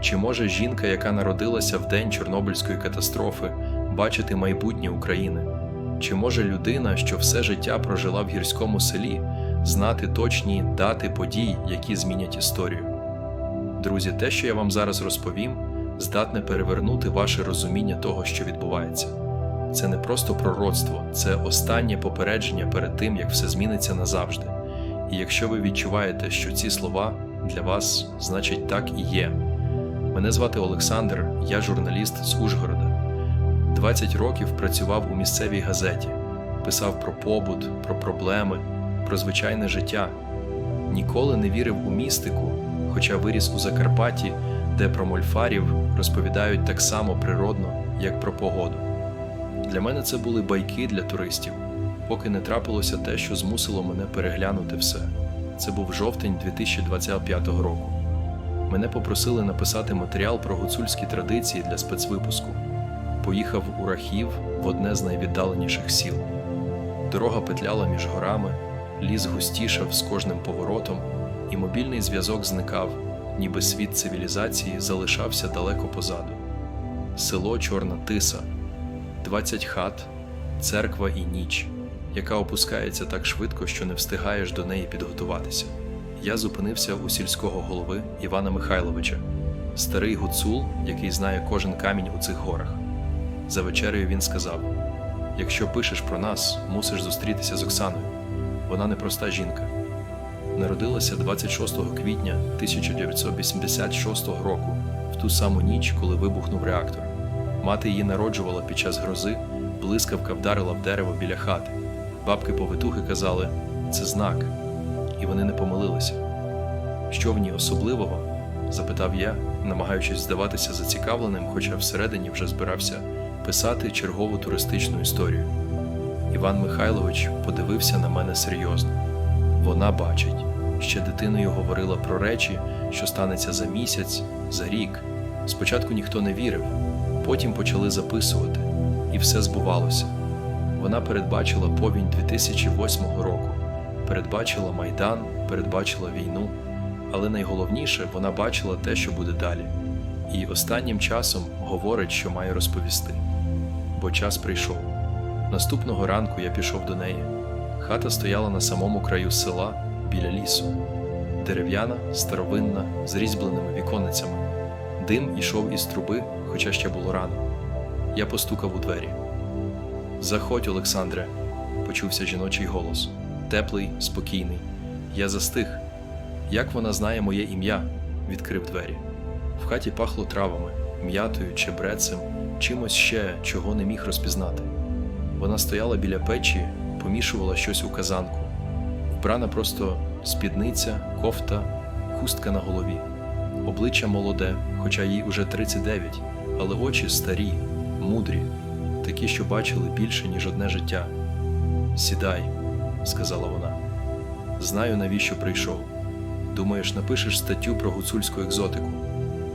Чи може жінка, яка народилася в день Чорнобильської катастрофи, бачити майбутнє України? Чи може людина, що все життя прожила в гірському селі, знати точні дати подій, які змінять історію? Друзі, те, що я вам зараз розповім, здатне перевернути ваше розуміння того, що відбувається. Це не просто пророцтво, це останнє попередження перед тим, як все зміниться назавжди. І якщо ви відчуваєте, що ці слова для вас, значить так і є. Мене звати Олександр, я журналіст з Ужгорода. 20 років працював у місцевій газеті, писав про побут, про проблеми, про звичайне життя. Ніколи не вірив у містику, хоча виріс у Закарпатті, де про мольфарів розповідають так само природно, як про погоду. Для мене це були байки для туристів, поки не трапилося те, що змусило мене переглянути все. Це був жовтень 2025 року. Мене попросили написати матеріал про гуцульські традиції для спецвипуску. Поїхав у Рахів в одне з найвіддаленіших сіл. Дорога петляла між горами, ліс густішав з кожним поворотом, і мобільний зв'язок зникав, ніби світ цивілізації залишався далеко позаду. Село Чорна Тиса, 20 хат, церква і ніч, яка опускається так швидко, що не встигаєш до неї підготуватися. Я зупинився у сільського голови Івана Михайловича, старий гуцул, який знає кожен камінь у цих горах. За вечерею він сказав: Якщо пишеш про нас, мусиш зустрітися з Оксаною. Вона непроста жінка. Народилася 26 квітня 1986 року, в ту саму ніч, коли вибухнув реактор. Мати її народжувала під час грози, блискавка вдарила в дерево біля хати. Бабки повитухи казали: це знак, і вони не помилилися. Що в ній особливого? запитав я, намагаючись здаватися зацікавленим, хоча всередині вже збирався писати чергову туристичну історію. Іван Михайлович подивився на мене серйозно. Вона бачить. Ще дитиною говорила про речі, що станеться за місяць, за рік. Спочатку ніхто не вірив, потім почали записувати, і все збувалося. Вона передбачила повінь 2008 року, передбачила майдан, передбачила війну, але найголовніше вона бачила те, що буде далі. І останнім часом говорить, що має розповісти. Бо час прийшов. Наступного ранку я пішов до неї. Хата стояла на самому краю села біля лісу. Дерев'яна, старовинна, з різьбленими віконницями. Дим ішов із труби, хоча ще було рано. Я постукав у двері. Заходь, Олександре, почувся жіночий голос. Теплий, спокійний. Я застиг. Як вона знає моє ім'я? відкрив двері. В хаті пахло травами, м'ятою, чебрецем, чимось ще, чого не міг розпізнати. Вона стояла біля печі, помішувала щось у казанку. Вбрана просто спідниця, кофта, хустка на голові. Обличчя молоде, хоча їй уже 39, але очі старі, мудрі, такі, що бачили більше, ніж одне життя. Сідай, сказала вона. Знаю, навіщо прийшов. Думаєш, напишеш статтю про гуцульську екзотику,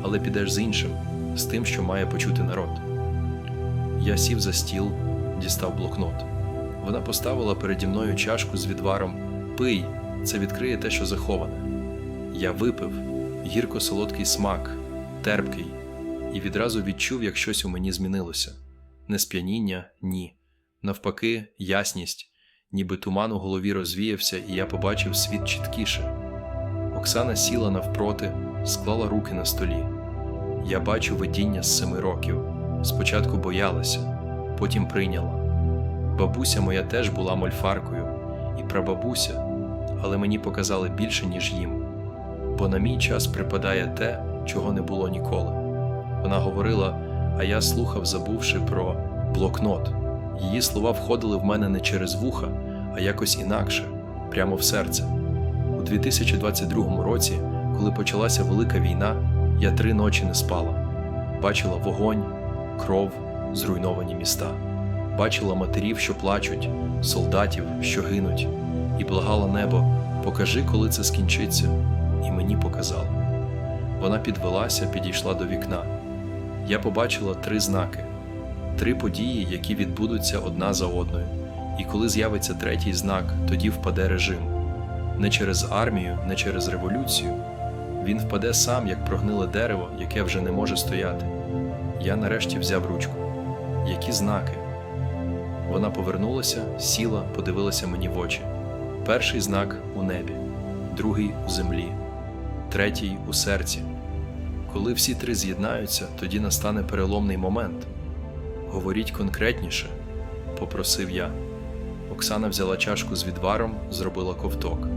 але підеш з іншим, з тим, що має почути народ. Я сів за стіл, дістав блокнот. Вона поставила переді мною чашку з відваром Пий, це відкриє те, що заховане. Я випив гірко-солодкий смак, терпкий, і відразу відчув, як щось у мені змінилося. Не сп'яніння, ні. Навпаки, ясність, ніби туман у голові розвіявся, і я побачив світ чіткіше. Оксана сіла навпроти, склала руки на столі. Я бачу видіння з семи років. Спочатку боялася, потім прийняла. Бабуся моя теж була мольфаркою, і прабабуся, але мені показали більше, ніж їм. Бо на мій час припадає те, чого не було ніколи. Вона говорила, а я слухав, забувши про блокнот. Її слова входили в мене не через вуха, а якось інакше, прямо в серце. У 2022 році, коли почалася велика війна, я три ночі не спала. Бачила вогонь, кров, зруйновані міста, бачила матерів, що плачуть, солдатів, що гинуть, і благала небо, покажи, коли це скінчиться, і мені показало. Вона підвелася, підійшла до вікна. Я побачила три знаки, три події, які відбудуться одна за одною. І коли з'явиться третій знак, тоді впаде режим не через армію, не через революцію, Він впаде сам, як прогниле дерево, яке вже не може стояти. Я нарешті взяв ручку. Які знаки? Вона повернулася, сіла, подивилася мені в очі. Перший знак у небі, другий у землі, третій у серці. Коли всі три з'єднаються, тоді настане переломний момент. Говоріть конкретніше, попросив я. Оксана взяла чашку з відваром, зробила ковток.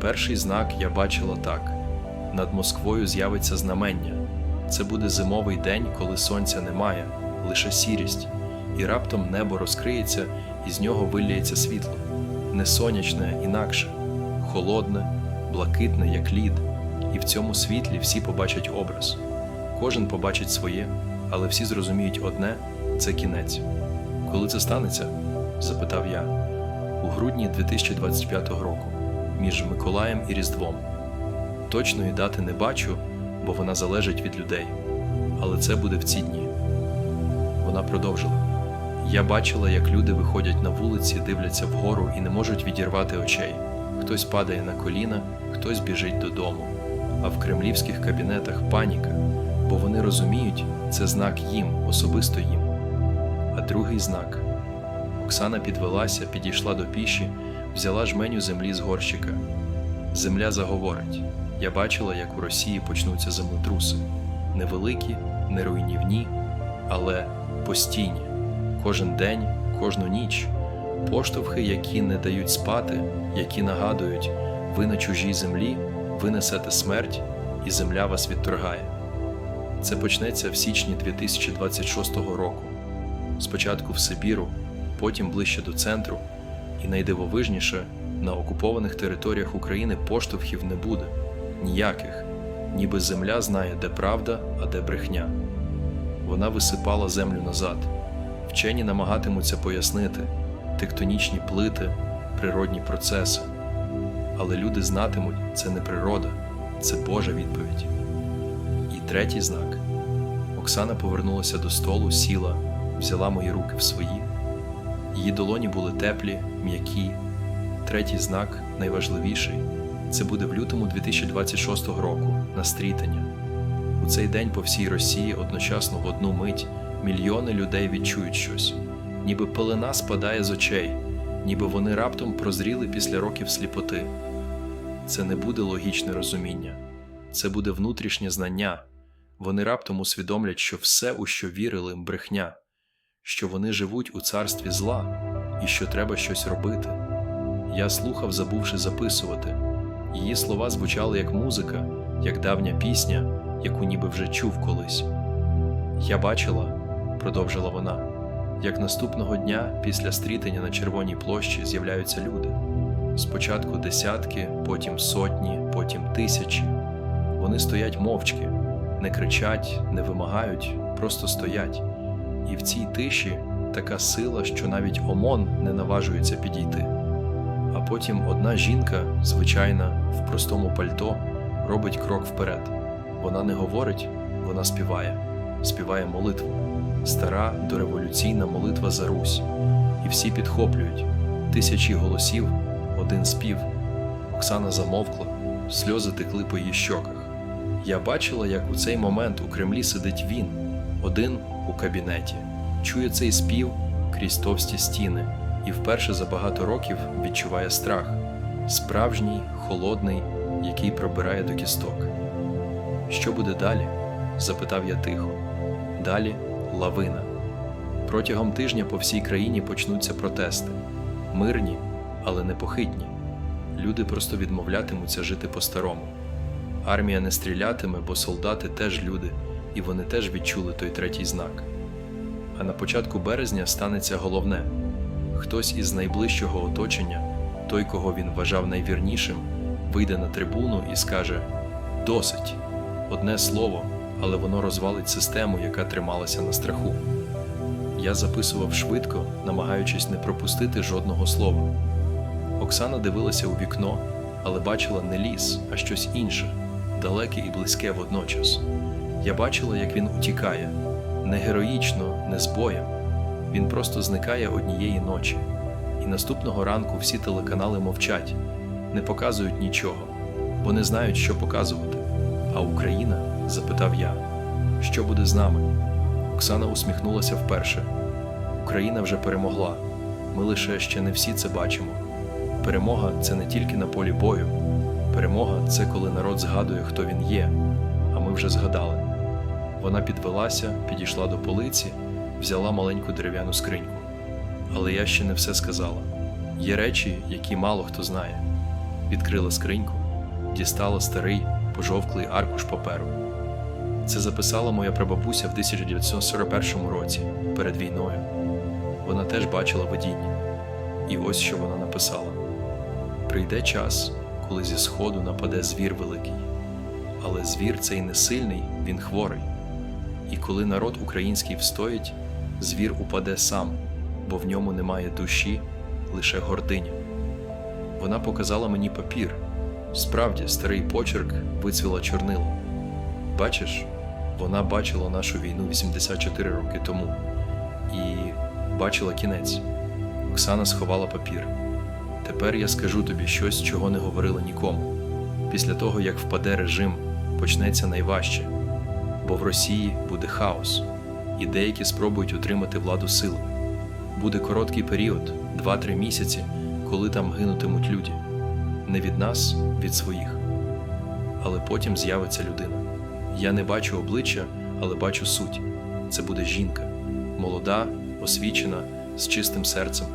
Перший знак я бачила так: над Москвою з'явиться знамення. Це буде зимовий день, коли сонця немає, лише сірість, і раптом небо розкриється, і з нього вилляється світло. Не сонячне, інакше, холодне, блакитне, як лід, і в цьому світлі всі побачать образ. Кожен побачить своє, але всі зрозуміють одне це кінець. Коли це станеться? Запитав я. У грудні 2025 року, між Миколаєм і Різдвом. Точної дати не бачу, бо вона залежить від людей. Але це буде в ці дні. Вона продовжила. Я бачила, як люди виходять на вулиці, дивляться вгору і не можуть відірвати очей. Хтось падає на коліна, хтось біжить додому. А в кремлівських кабінетах паніка, бо вони розуміють, це знак їм, особисто їм. А другий знак. Оксана підвелася, підійшла до піші, взяла жменю землі з горщика. Земля заговорить. Я бачила, як у Росії почнуться землетруси. Невеликі, не руйнівні, але постійні. Кожен день, кожну ніч. Поштовхи, які не дають спати, які нагадують, ви на чужій землі, ви несете смерть, і земля вас відторгає. Це почнеться в січні 2026 року. Спочатку в Сибіру, потім ближче до центру, і найдивовижніше, на окупованих територіях України поштовхів не буде ніяких, ніби земля знає, де правда, а де брехня. Вона висипала землю назад. Вчені намагатимуться пояснити тектонічні плити, природні процеси. Але люди знатимуть, це не природа, це Божа відповідь. І третій знак. Оксана повернулася до столу, сіла, взяла мої руки в свої. Її долоні були теплі, м'які. Третій знак, найважливіший, це буде в лютому 2026 року на стрітання. У цей день по всій Росії одночасно в одну мить мільйони людей відчують щось, ніби пелена спадає з очей, ніби вони раптом прозріли після років сліпоти. Це не буде логічне розуміння, це буде внутрішнє знання. Вони раптом усвідомлять, що все, у що вірили, брехня, що вони живуть у царстві зла і що треба щось робити. Я слухав, забувши записувати. Її слова звучали як музика, як давня пісня, яку ніби вже чув колись. Я бачила, продовжила вона, як наступного дня після стрітення на Червоній площі з'являються люди. Спочатку десятки, потім сотні, потім тисячі. Вони стоять мовчки, не кричать, не вимагають, просто стоять. І в цій тиші така сила, що навіть ОМОН не наважується підійти. А потім одна жінка, звичайна, в простому пальто, робить крок вперед. Вона не говорить, вона співає, співає молитву. Стара дореволюційна молитва за Русь. І всі підхоплюють тисячі голосів, один спів. Оксана замовкла, сльози текли по її щоках. Я бачила, як у цей момент у Кремлі сидить він, один у кабінеті, чує цей спів крізь товсті стіни і вперше за багато років відчуває страх справжній, холодний, який пробирає до кісток. Що буде далі? запитав я тихо. Далі лавина. Протягом тижня по всій країні почнуться протести мирні, але непохитні. Люди просто відмовлятимуться жити по-старому. Армія не стрілятиме, бо солдати теж люди, і вони теж відчули той третій знак. А на початку березня станеться головне хтось із найближчого оточення, той, кого він вважав найвірнішим, вийде на трибуну і скаже: Досить! Одне слово, але воно розвалить систему, яка трималася на страху. Я записував швидко, намагаючись не пропустити жодного слова. Оксана дивилася у вікно, але бачила не ліс, а щось інше, далеке і близьке водночас. Я бачила, як він утікає не героїчно, не з боєм. Він просто зникає однієї ночі, і наступного ранку всі телеканали мовчать, не показують нічого, бо не знають, що показувати. А Україна? запитав я. Що буде з нами? Оксана усміхнулася вперше. Україна вже перемогла. Ми лише ще не всі це бачимо. Перемога це не тільки на полі бою. Перемога це коли народ згадує, хто він є, а ми вже згадали. Вона підвелася, підійшла до полиці, взяла маленьку дерев'яну скриньку. Але я ще не все сказала. Є речі, які мало хто знає. Відкрила скриньку, дістала старий, пожовклий аркуш паперу. Це записала моя прабабуся в 1941 році, перед війною. Вона теж бачила видіння. І ось що вона написала: Прийде час, коли зі сходу нападе звір великий. Але звір цей не сильний, він хворий. І коли народ український встоїть, звір упаде сам, бо в ньому немає душі, лише гординя. Вона показала мені папір. Справді, старий почерк вицвіла чорнило. Бачиш, вона бачила нашу війну 84 роки тому і бачила кінець. Оксана сховала папір. Тепер я скажу тобі щось, чого не говорила нікому. Після того, як впаде режим, почнеться найважче, бо в Росії буде хаос, і деякі спробують утримати владу силами. Буде короткий період, 2-3 місяці, коли там гинутимуть люди. Не від нас, від своїх. Але потім з'явиться людина. Я не бачу обличчя, але бачу суть. Це буде жінка, молода, освічена, з чистим серцем.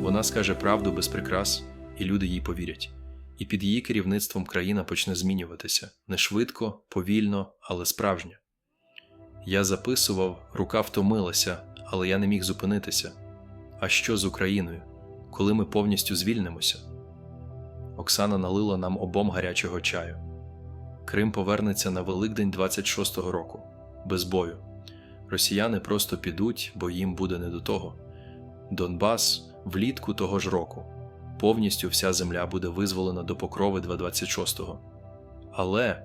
Вона скаже правду без прикрас, і люди їй повірять. І під її керівництвом країна почне змінюватися не швидко, повільно, але справжньо. Я записував, рука втомилася, але я не міг зупинитися. А що з Україною, коли ми повністю звільнимося? Оксана налила нам обом гарячого чаю. Крим повернеться на Великдень 26-го року, без бою. Росіяни просто підуть, бо їм буде не до того. Донбас влітку того ж року. Повністю вся земля буде визволена до покрови 226-го. Але,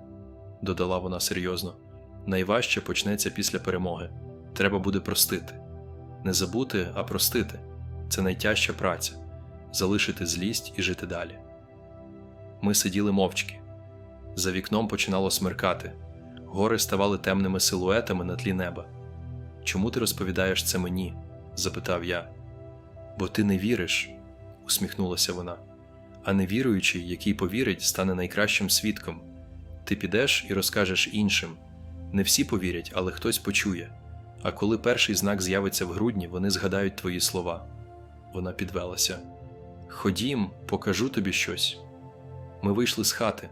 додала вона серйозно, найважче почнеться після перемоги. Треба буде простити. Не забути, а простити це найтяжча праця залишити злість і жити далі. Ми сиділи мовчки. За вікном починало смеркати, гори ставали темними силуетами на тлі неба. Чому ти розповідаєш це мені? запитав я. Бо ти не віриш, усміхнулася вона. А невіруючий, який повірить, стане найкращим свідком. Ти підеш і розкажеш іншим. Не всі повірять, але хтось почує. А коли перший знак з'явиться в грудні, вони згадають твої слова. Вона підвелася. Ходім, покажу тобі щось. Ми вийшли з хати.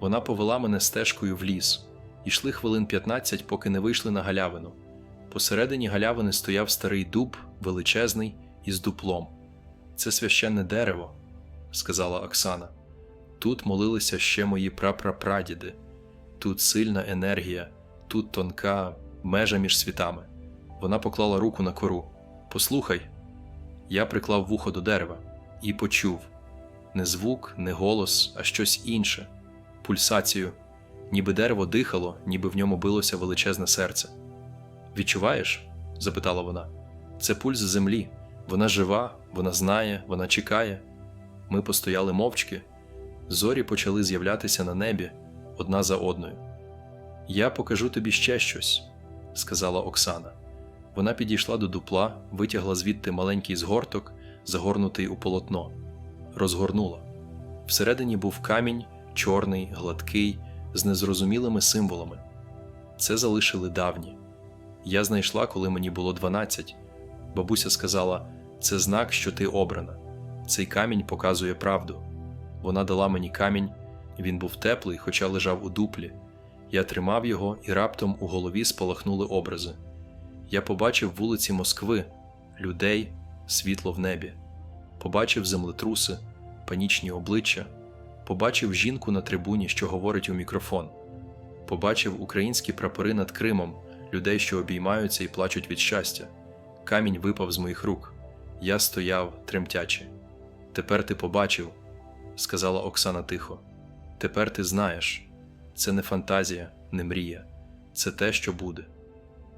Вона повела мене стежкою в ліс. Ішли хвилин 15, поки не вийшли на галявину. Посередині галявини стояв старий дуб, величезний, із дуплом. Це священне дерево, сказала Оксана. Тут молилися ще мої прапрапрадіди. Тут сильна енергія, тут тонка межа між світами. Вона поклала руку на кору. Послухай. Я приклав вухо до дерева і почув не звук, не голос, а щось інше пульсацію, ніби дерево дихало, ніби в ньому билося величезне серце. Відчуваєш? запитала вона. Це пульс землі. Вона жива, вона знає, вона чекає. Ми постояли мовчки. Зорі почали з'являтися на небі одна за одною. Я покажу тобі ще щось, сказала Оксана. Вона підійшла до дупла, витягла звідти маленький згорток, загорнутий у полотно, розгорнула. Всередині був камінь, чорний, гладкий, з незрозумілими символами. Це залишили давні. Я знайшла, коли мені було 12. Бабуся сказала: це знак, що ти обрана. Цей камінь показує правду. Вона дала мені камінь, він був теплий, хоча лежав у дуплі. Я тримав його, і раптом у голові спалахнули образи. Я побачив вулиці Москви, людей, світло в небі, побачив землетруси, панічні обличчя, побачив жінку на трибуні, що говорить у мікрофон, побачив українські прапори над Кримом, людей, що обіймаються і плачуть від щастя. Камінь випав з моїх рук. Я стояв, тремтячи. Тепер ти побачив, сказала Оксана тихо. Тепер ти знаєш, це не фантазія, не мрія, це те, що буде.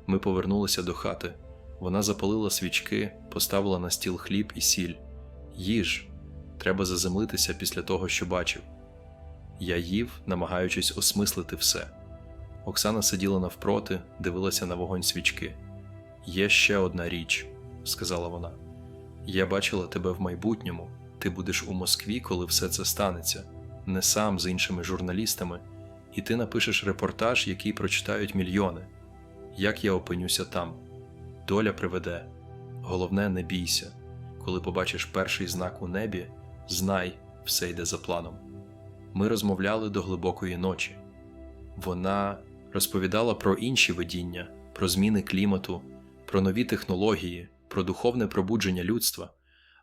Ми повернулися до хати. Вона запалила свічки, поставила на стіл хліб і сіль. Їж, треба заземлитися після того, що бачив. Я їв, намагаючись осмислити все. Оксана сиділа навпроти, дивилася на вогонь свічки. Є ще одна річ, сказала вона. Я бачила тебе в майбутньому. Ти будеш у Москві, коли все це станеться, не сам з іншими журналістами, і ти напишеш репортаж, який прочитають мільйони. Як я опинюся там? Доля приведе. Головне, не бійся. Коли побачиш перший знак у небі, знай, все йде за планом. Ми розмовляли до глибокої ночі. Вона розповідала про інші видіння, про зміни клімату, про нові технології, про духовне пробудження людства,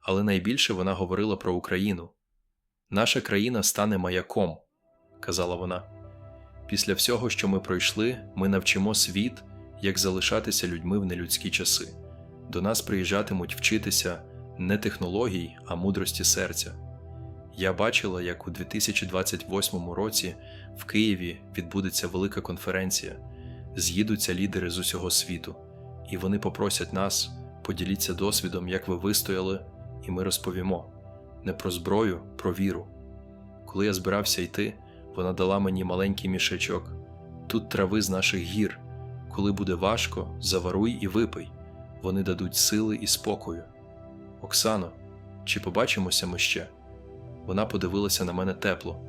але найбільше вона говорила про Україну. Наша країна стане маяком, казала вона. Після всього, що ми пройшли, ми навчимо світ, як залишатися людьми в нелюдські часи. До нас приїжджатимуть вчитися не технологій, а мудрості серця. Я бачила, як у 2028 році в Києві відбудеться велика конференція, з'їдуться лідери з усього світу, і вони попросять нас поділіться досвідом, як ви вистояли, і ми розповімо не про зброю, про віру. Коли я збирався йти, вона дала мені маленький мішечок. Тут трави з наших гір. Коли буде важко, заваруй і випий. Вони дадуть сили і спокою. Оксано, чи побачимося ми ще? Вона подивилася на мене тепло.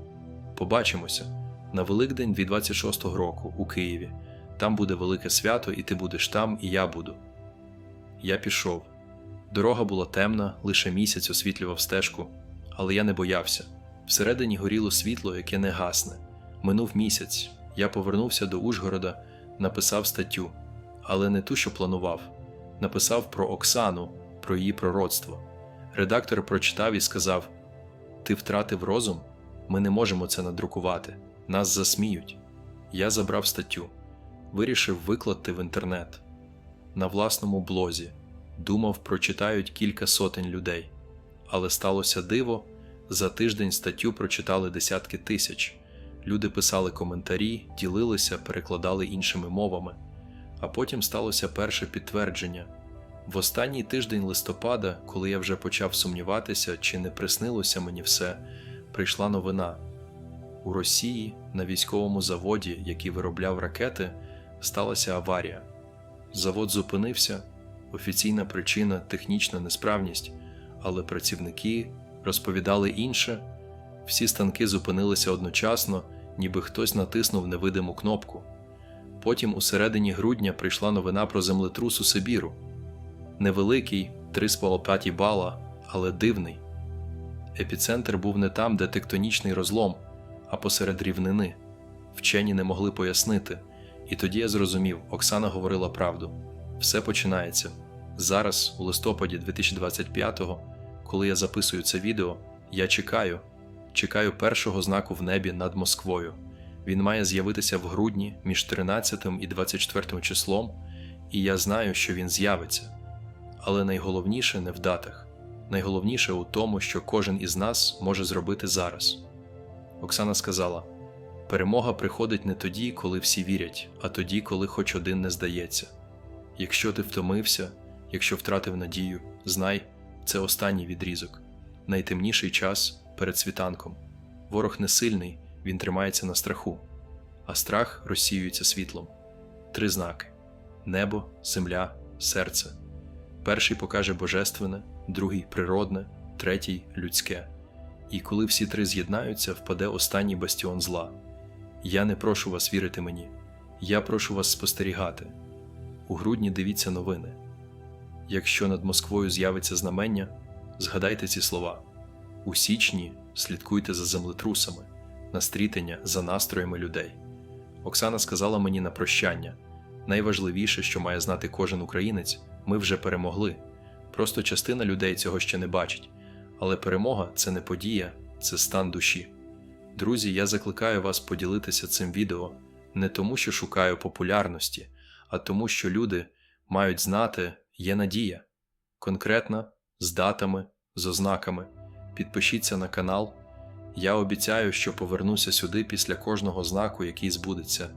Побачимося на Великдень 26-го року у Києві. Там буде велике свято, і ти будеш там, і я буду. Я пішов. Дорога була темна, лише місяць освітлював стежку, але я не боявся. Всередині горіло світло, яке не гасне. Минув місяць. Я повернувся до Ужгорода, написав статтю, але не ту, що планував. Написав про Оксану, про її пророцтво. Редактор прочитав і сказав: Ти втратив розум? Ми не можемо це надрукувати. Нас засміють. Я забрав статтю, вирішив викладати в інтернет на власному блозі. Думав, прочитають кілька сотень людей. Але сталося диво. За тиждень статтю прочитали десятки тисяч. Люди писали коментарі, ділилися, перекладали іншими мовами. А потім сталося перше підтвердження. В останній тиждень листопада, коли я вже почав сумніватися, чи не приснилося мені все, прийшла новина. У Росії на військовому заводі, який виробляв ракети, сталася аварія. Завод зупинився, офіційна причина технічна несправність, але працівники розповідали інше. Всі станки зупинилися одночасно, ніби хтось натиснув невидиму кнопку. Потім у середині грудня прийшла новина про землетрус у Сибіру. Невеликий 3,5 бала, але дивний. Епіцентр був не там, де тектонічний розлом, а посеред рівнини. Вчені не могли пояснити. І тоді я зрозумів, Оксана говорила правду. Все починається. Зараз, у листопаді 2025-го, коли я записую це відео, я чекаю, чекаю першого знаку в небі над Москвою. Він має з'явитися в грудні між 13 і 24 числом, і я знаю, що він з'явиться. Але найголовніше не в датах, найголовніше у тому, що кожен із нас може зробити зараз. Оксана сказала: перемога приходить не тоді, коли всі вірять, а тоді, коли хоч один не здається. Якщо ти втомився, якщо втратив надію, знай, це останній відрізок, найтемніший час перед світанком. Ворог не сильний, він тримається на страху, а страх розсіюється світлом. Три знаки: небо, земля, серце. Перший покаже божественне, другий природне, третій людське. І коли всі три з'єднаються, впаде останній бастіон зла. Я не прошу вас вірити мені, я прошу вас спостерігати. У грудні дивіться новини. Якщо над Москвою з'явиться знамення, згадайте ці слова. У січні слідкуйте за землетрусами, на стрітення за настроями людей. Оксана сказала мені на прощання найважливіше, що має знати кожен українець, ми вже перемогли. Просто частина людей цього ще не бачить. Але перемога це не подія, це стан душі. Друзі, я закликаю вас поділитися цим відео не тому, що шукаю популярності, а тому, що люди мають знати, є надія. Конкретна, з датами, з ознаками. Підпишіться на канал. Я обіцяю, що повернуся сюди після кожного знаку, який збудеться,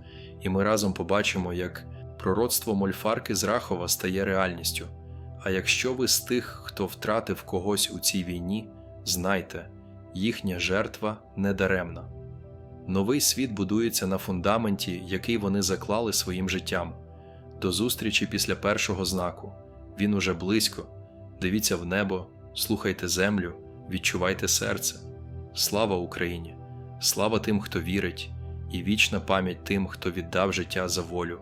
і ми разом побачимо, як пророцтво Мольфарки з Рахова стає реальністю. А якщо ви з тих, хто втратив когось у цій війні, знайте, їхня жертва недаремна. Новий світ будується на фундаменті, який вони заклали своїм життям. До зустрічі після першого знаку. Він уже близько. Дивіться в небо, слухайте землю, відчувайте серце. Слава Україні! Слава тим, хто вірить, і вічна пам'ять тим, хто віддав життя за волю.